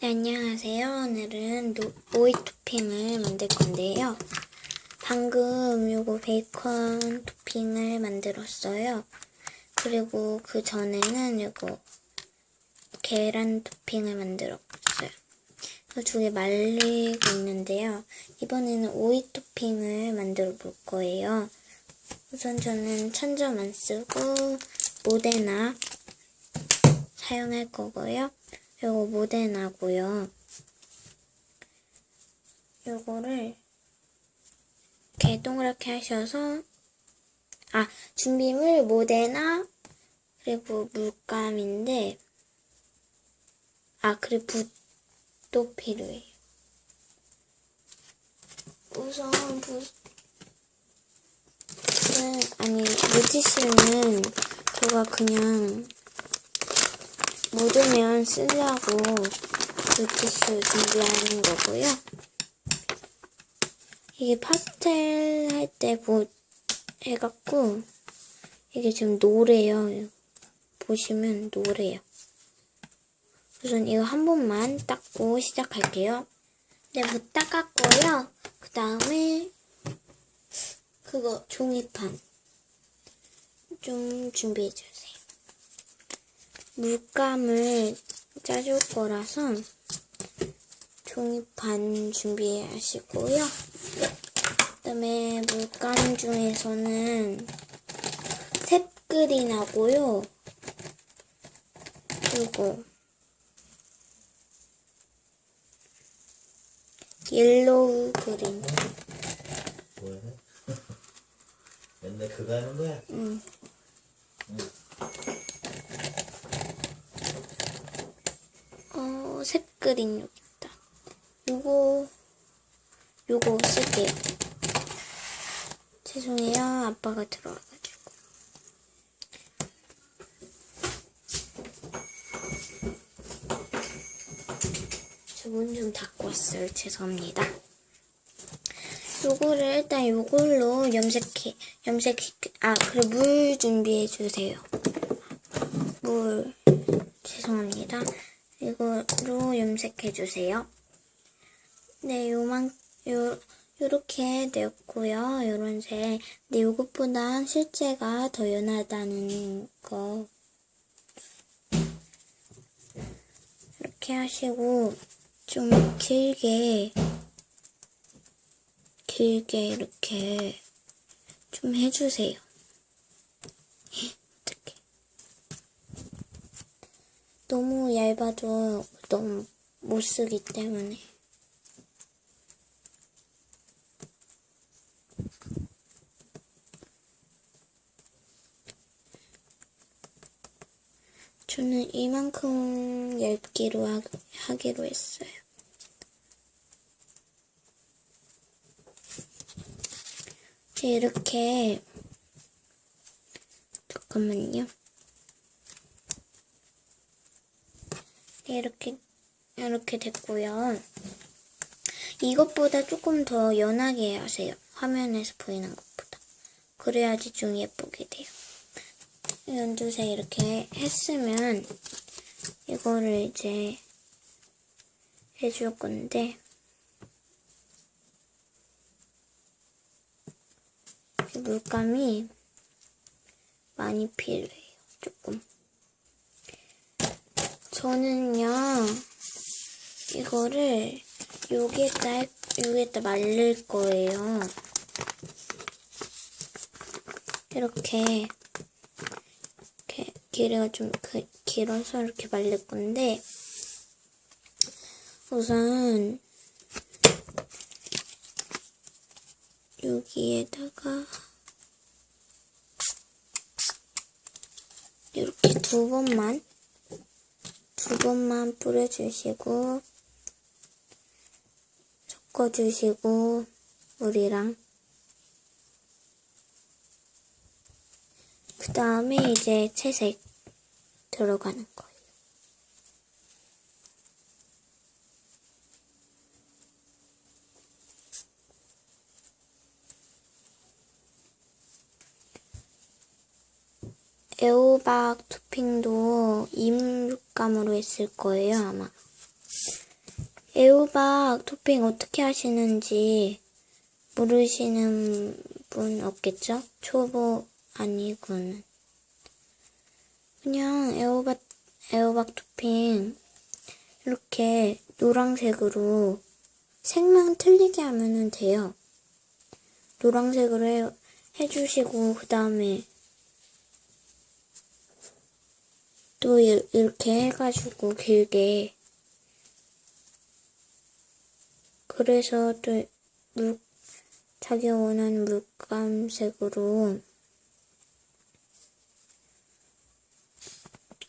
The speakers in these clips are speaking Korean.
네, 안녕하세요. 오늘은 노- 오이 토핑을 만들 건데요. 방금 요거 베이컨 토핑을 만들었어요. 그리고 그 전에는 요거 계란 토핑을 만들었어요. 두 개 말리고 있는데요. 이번에는 오이 토핑을 만들어 볼 거예요. 우선 저는 천점 안 쓰고 모데나 사용할 거고요. 요거 모데나고요. 요거를 이렇게 동그랗게 하셔서 아 준비물 모데나 그리고 물감인데 아 그리고 붓도 필요해요. 우선 붓은 아니 물티슈는 제가 그냥 묻으면 쓰려고 물티슈 준비하는 거고요. 이게 파스텔 할때뭐 해갖고 이게 지금 노래요. 보시면 노래요. 우선 이거 한 번만 닦고 시작할게요. 네, 못 닦았고요. 그 다음에 그거 종이판 좀 준비해주세요. 물감을 짜줄 거라서 종이판 준비하시고요. 그 다음에 물감 중에서는 나고요. 그리고 옐로우 그린. 뭐야? 맨날 그거 하는 거야? 응. 어, 샛그린 여기 있다. 요거, 요거 쓸게요. 죄송해요. 아빠가 들어와가지고. 저 문 좀 닫고 왔어요. 죄송합니다. 요거를 일단 요걸로 염색해, 염색, 아, 그리고 물 준비해 주세요. 물, 죄송합니다. 염색해 주세요. 네, 요만, 요, 요렇게 되었고요. 요런 색. 근데 요것보다 실제가 더 연하다는 거. 이렇게 하시고, 좀 길게, 길게 이렇게 좀 해주세요. 너무 얇아도 너무 못 쓰기 때문에. 저는 이만큼 얇기로 하, 하기로 했어요. 네, 이렇게 잠깐만요. 네, 이렇게 이렇게 됐고요. 이것보다 조금 더 연하게 하세요. 화면에서 보이는 것보다. 그래야지 좀 예쁘게 돼요. 연두색 이렇게 했으면 이거를 이제 해줄 건데 물감이 많이 필요해요. 조금. 저는요, 이거를 여기에다, 여기에다 말릴 거예요. 이렇게, 이렇게 길이가 좀 그- 길어서 이렇게 말릴 건데, 우선, 여기에다가 이렇게 두 번만 두 번만 뿌려주시고 섞어주시고 물이랑 그 다음에 이제 채색 들어가는 거예요. 애호박 토핑도 이물감으로 했을 거예요, 아마. 애호박 토핑 어떻게 하시는지 모르시는 분 없겠죠? 초보 아니고는. 그냥 애호박, 애호박 토핑 이렇게 노란색으로 색만 틀리게 하면 돼요. 노란색으로 해, 해주시고, 그 다음에 또 이- 이렇게 해가지고 길게 그래서 또 물, 자기가 원하는 물감색으로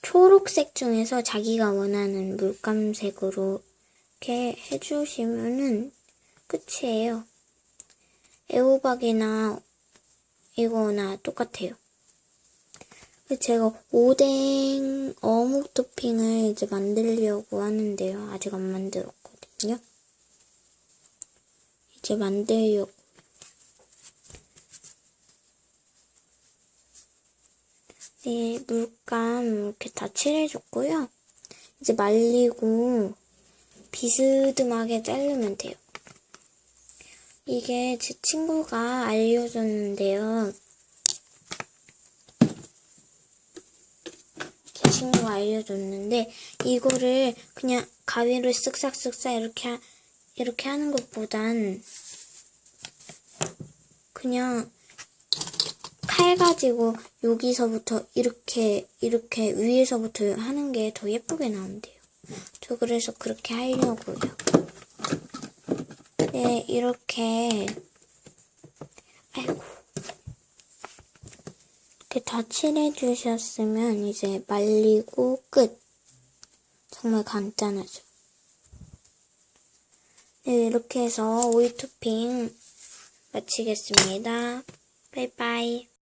초록색 중에서 자기가 원하는 물감색으로 이렇게 해주시면은 끝이에요. 애호박이나 이거나 똑같아요. 제가 오뎅 어묵 토핑을 이제 만들려고 하는데요. 아직 안 만들었거든요. 이제 만들려고. 네, 물감 이렇게 다 칠해줬고요. 이제 말리고 비스듬하게 자르면 돼요. 이게 제 친구가 알려줬는데요. 제 친구가 알려줬는데 이거를 그냥 가위로 쓱싹쓱싹 이렇게 하- 이렇게 하는 것보단 그냥 칼 가지고 여기서부터 이렇게 이렇게 위에서부터 하는 게 더 예쁘게 나온대요. 저 그래서 그렇게 하려고요. 네, 이렇게 아이고 이렇게 다 칠해 주셨으면 이제 말리고 끝. 정말 간단하죠. 네, 이렇게 해서 오이 토핑 마치겠습니다. 바이바이.